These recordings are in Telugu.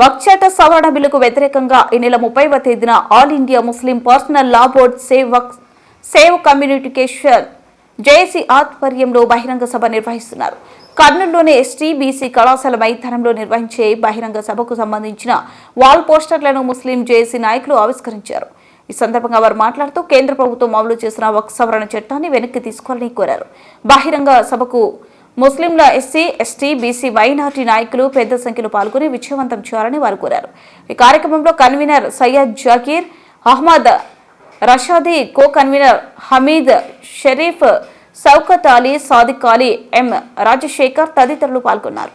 వక్చట సవరణ బిల్లుకు వ్యతిరేకంగా ఈ నెల ముప్పైవ తేదీన all India Muslim personal law board save Waqf save communication JAC ఆధ్వర్యంలో బహిరంగ సభ నిర్వహిస్తున్నారు. కర్నూలులోని ఎస్టీ బీసీ కళాశాల మైదానంలో నిర్వహించే బహిరంగ సభకు సంబంధించిన వాల్ పోస్టర్లను ముస్లిం జేఏసీ నాయకులు ఆవిష్కరించారు. ఈ సందర్భంగా వారు మాట్లాడుతూ కేంద్ర ప్రభుత్వం అమలు చేసిన వక్ సవరణ చట్టాన్ని వెనక్కి తీసుకోవాలని కోరారు. బహిరంగ సభకు ముస్లింల ఎస్సీ ఎస్టీ బీసీ మైనార్టీ నాయకులు పెద్ద సంఖ్యలో పాల్గొని విజయవంతం చేయాలని వారు కోరారు. ఈ కార్యక్రమంలో convenor Syed Zakir Ahmed Rashadi co convenor Hameed Sharif Shaukat Ali Sadiq Ali M Rajasekhar తదితరులు పాల్గొన్నారు.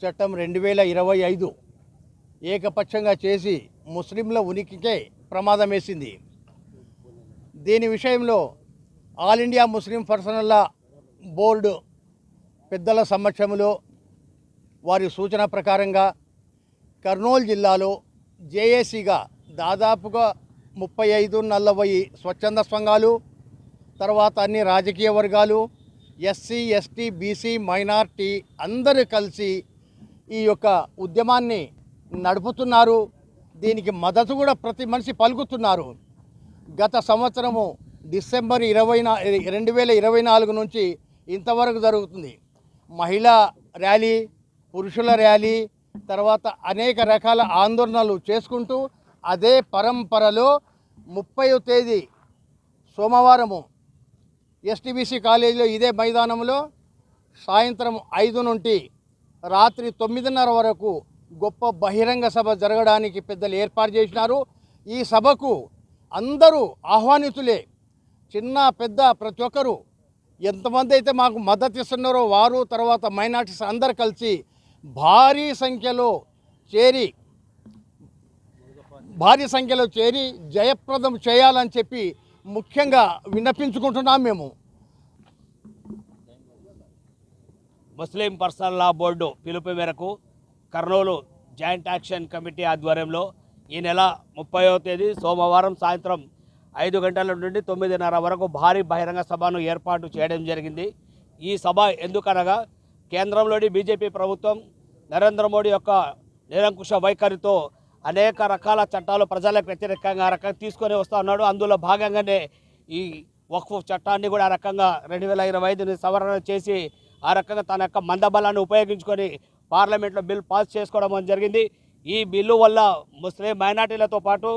చట్టం రెండు వేల ఇరవై ఐదు ఏకపక్షంగా చేసి ముస్లింల ఉనికికే ప్రమాదం వేసింది దీని విషయంలో all India Muslim personal board పెద్దల సమక్షంలో వారి సూచన ప్రకారంగా కర్నూలు జిల్లాలో జేఏసీగా దాదాపుగా ముప్పై ఐదు నలభై స్వచ్ఛంద సంఘాలు తర్వాత అన్ని రాజకీయ వర్గాలు ఎస్సీ ఎస్టీ బీసీ మైనార్టీ అందరూ కలిసి ఈ యొక్క ఉద్యమాన్ని నడుపుతున్నారు. దీనికి మద్దతు కూడా ప్రతి మనిషి పలుకుతున్నారు. గత సంవత్సరము డిసెంబర్ ఇరవై రెండు వేల ఇరవై నాలుగు నుంచి ఇంతవరకు జరుగుతుంది. మహిళా ర్యాలీ పురుషుల ర్యాలీ తర్వాత అనేక రకాల ఆందోళనలు చేసుకుంటూ అదే పరంపరలో ముప్పై తేదీ సోమవారము ఎస్టీబీసీ కాలేజీలో ఇదే మైదానంలో సాయంత్రం ఐదు నుండి రాత్రి తొమ్మిదిన్నర వరకు గొప్ప బహిరంగ సభ జరగడానికి పెద్దలు ఏర్పాటు చేసినారు. ఈ సభకు అందరూ ఆహ్వానితులే. చిన్న పెద్ద ప్రతి ఒక్కరు ఎంతమంది అయితే మాకు మద్దతు ఇస్తున్నారో వారు తర్వాత మైనార్టీస్ అందరు కలిసి భారీ సంఖ్యలో చేరి భారీ సంఖ్యలో చేరి జయప్రదం చేయాలని చెప్పి ముఖ్యంగా విన్నపించుకుంటున్నాం మేము. ముస్లిం పర్సనల్ లా బోర్డు పిలుపు మేరకు కర్నూలు జాయింట్ యాక్షన్ కమిటీ ఆధ్వర్యంలో ఈ నెల ముప్పైవ తేదీ సోమవారం సాయంత్రం ఐదు గంటల నుండి తొమ్మిదిన్నర వరకు భారీ బహిరంగ సభను ఏర్పాటు చేయడం జరిగింది. ఈ సభ ఎందుకనగా కేంద్రంలోని బీజేపీ ప్రభుత్వం నరేంద్ర మోడీ యొక్క నిరంకుశ వైఖరితో అనేక రకాల చట్టాలు ప్రజలకు వ్యతిరేకంగా రకంగా తీసుకొని వస్తూ ఉన్నాడు. అందులో భాగంగానే ఈ వక్ఫ్ చట్టాన్ని కూడా ఆ రకంగా రెండు వేల ఇరవై ఐదుని సవరణ చేసి ఆ రకంగా తన యొక్క మందబలాన్ని ఉపయోగించుకొని పార్లమెంట్లో బిల్ పాస్ చేసుకోవడం జరిగింది. ఈ బిల్లు వల్ల ముస్లిం మైనార్టీలతో పాటు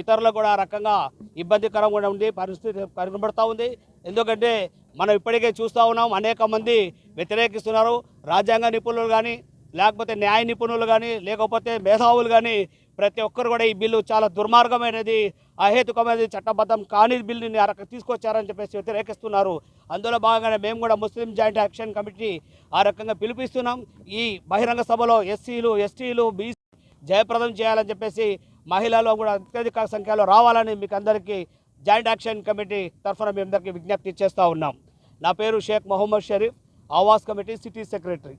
ఇతరులకు కూడా ఆ రకంగా ఇబ్బందికరంగా ఉంది పరిస్థితి కనబడుతూ ఉంది. ఎందుకంటే మనం ఇప్పటికే చూస్తూ ఉన్నాం అనేక మంది వ్యతిరేకిస్తున్నారు. రాజ్యాంగ నిపుణులు కానీ లేకపోతే న్యాయ నిపుణులు కానీ లేకపోతే మేధావులు కానీ ప్రతి ఒక్కరు కూడా ఈ బిల్లు చాలా దుర్మార్గమైనది అహేతుకమైనది చట్టబద్ధం కాని బిల్లుని ఆ తీసుకొచ్చారని చెప్పేసి వ్యతిరేకిస్తున్నారు. అందులో భాగంగానే మేము కూడా ముస్లిం జాయింట్ యాక్షన్ కమిటీ ఆ రకంగా పిలిపిస్తున్నాం. ఈ బహిరంగ సభలో ఎస్సీలు ఎస్టీలు బీసీ జయప్రదం చేయాలని చెప్పేసి మహిళలు కూడా అత్యధిక సంఖ్యలో రావాలని మీకు అందరికీ జాయింట్ యాక్షన్ కమిటీ తరఫున మీ అందరికీ విజ్ఞప్తి చేస్తూ ఉన్నాం. నా పేరు Sheikh Mohammed Sharif Awas committee city secretary.